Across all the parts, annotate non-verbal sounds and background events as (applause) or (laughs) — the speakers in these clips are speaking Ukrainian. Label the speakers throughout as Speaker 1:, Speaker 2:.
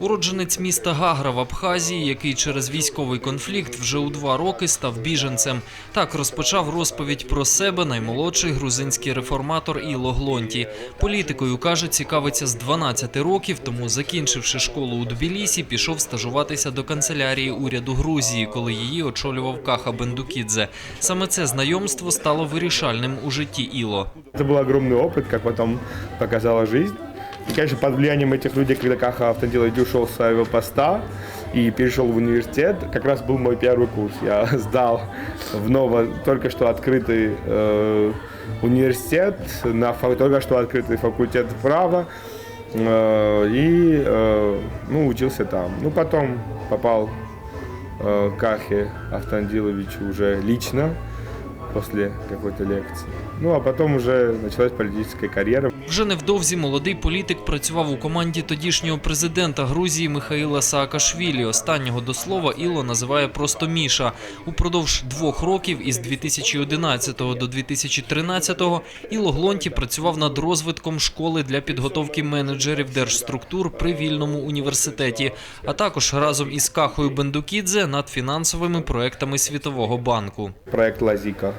Speaker 1: Уродженець міста Гагра в Абхазії, який через військовий конфлікт вже у два роки став біженцем. Так розпочав розповідь про себе наймолодший грузинський реформатор Іло Глонті. Політикою каже, цікавиться з 12 років, тому закінчивши школу у Тбілісі, пішов стажуватися до канцелярії уряду Грузії, коли її очолював Каха Бендукідзе. Саме це знайомство стало вирішальним у житті Іло.
Speaker 2: Это был огромный опыт, как потом показала жизнь. И, конечно, под влиянием этих людей, когда Каха Автандилович ушел с своего поста и перешел в университет, как раз был мой первый курс. Я (laughs) сдал в ново только что открытый э, университет, на только что открытый факультет права. э, и э, ну, учился там. Ну, потом попал э, Кахе Автандиловичу уже лично после какой-то лекции. Ну, а потом уже началась политическая карьера.
Speaker 1: Вже невдовзі молодий політик працював у команді тодішнього президента Грузії Михаїла Саакашвілі. Останнього до слова Іло називає просто Міша. Упродовж двох років із 2011 до 2013 Іло Глонті працював над розвитком школи для підготовки менеджерів держструктур при вільному університеті, а також разом із Кахою Бендукідзе над фінансовими проектами Світового банку.
Speaker 2: Проект Лазика.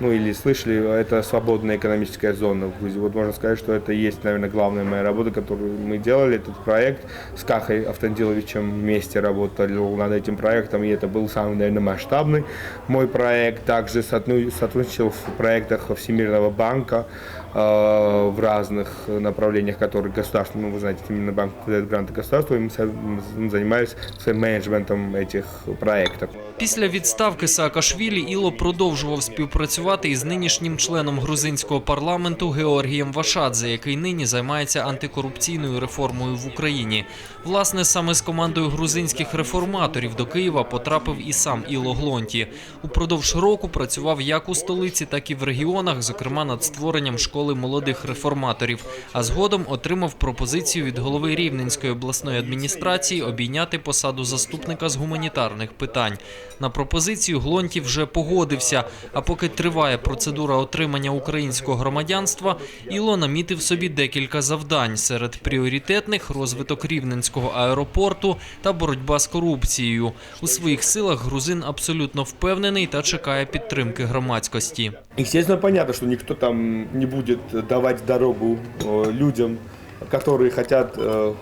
Speaker 2: Ну, или слышали, это свободная экономическая зона в Грузии. Вот можно сказать, что это и есть, наверное, главная моя работа, которую мы делали. Этот проект с Кахой Автандиловичем вместе работали над этим проектом, и это был самый, наверное, масштабный мой проект. Также соотну- сотрудничал в проектах Всемирного банка э, в разных направлениях, которые государство, ну, вы знаете, Всемирный банк дает гранты государству, и мы со- мы занимались своим менеджментом этих проектов.
Speaker 1: Після відставки Саакашвілі Іло продовжував співпрацювати із нинішнім членом грузинського парламенту Георгієм Вашадзе, який нині займається антикорупційною реформою в Україні. Власне, саме з командою грузинських реформаторів до Києва потрапив і сам Іло Глонті. Упродовж року працював як у столиці, так і в регіонах, зокрема над створенням школи молодих реформаторів. А згодом отримав пропозицію від голови Рівненської обласної адміністрації обійняти посаду заступника з гуманітарних питань. На пропозицію Глонті вже погодився. А поки триває процедура отримання українського громадянства, Іло намітив собі декілька завдань серед пріоритетних розвиток рівненського аеропорту та боротьба з корупцією. У своїх силах грузин абсолютно впевнений та чекає підтримки громадськості.
Speaker 2: Естественно, понятно, что никто там не будет давать дорогу э, людям, которые хотят э,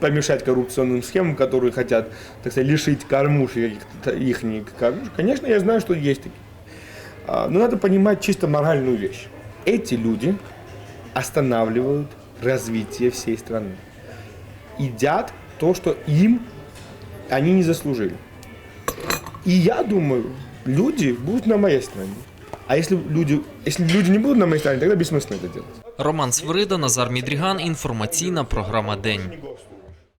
Speaker 2: помешать коррупционным схемам, которые хотят, так сказать, лишить кормушек их. Конечно, я знаю, что есть такие. А, Но надо понимать чисто моральную вещь. Эти люди останавливают развитие всей страны. Едят то, что им они не заслужили. И я думаю, люди будут на моей стороне. А если люди, если люди не будут на моей стороне, тогда бессмысленно это делать.
Speaker 1: Роман Свирида, Назар Мідріган. Інформаційна програма День.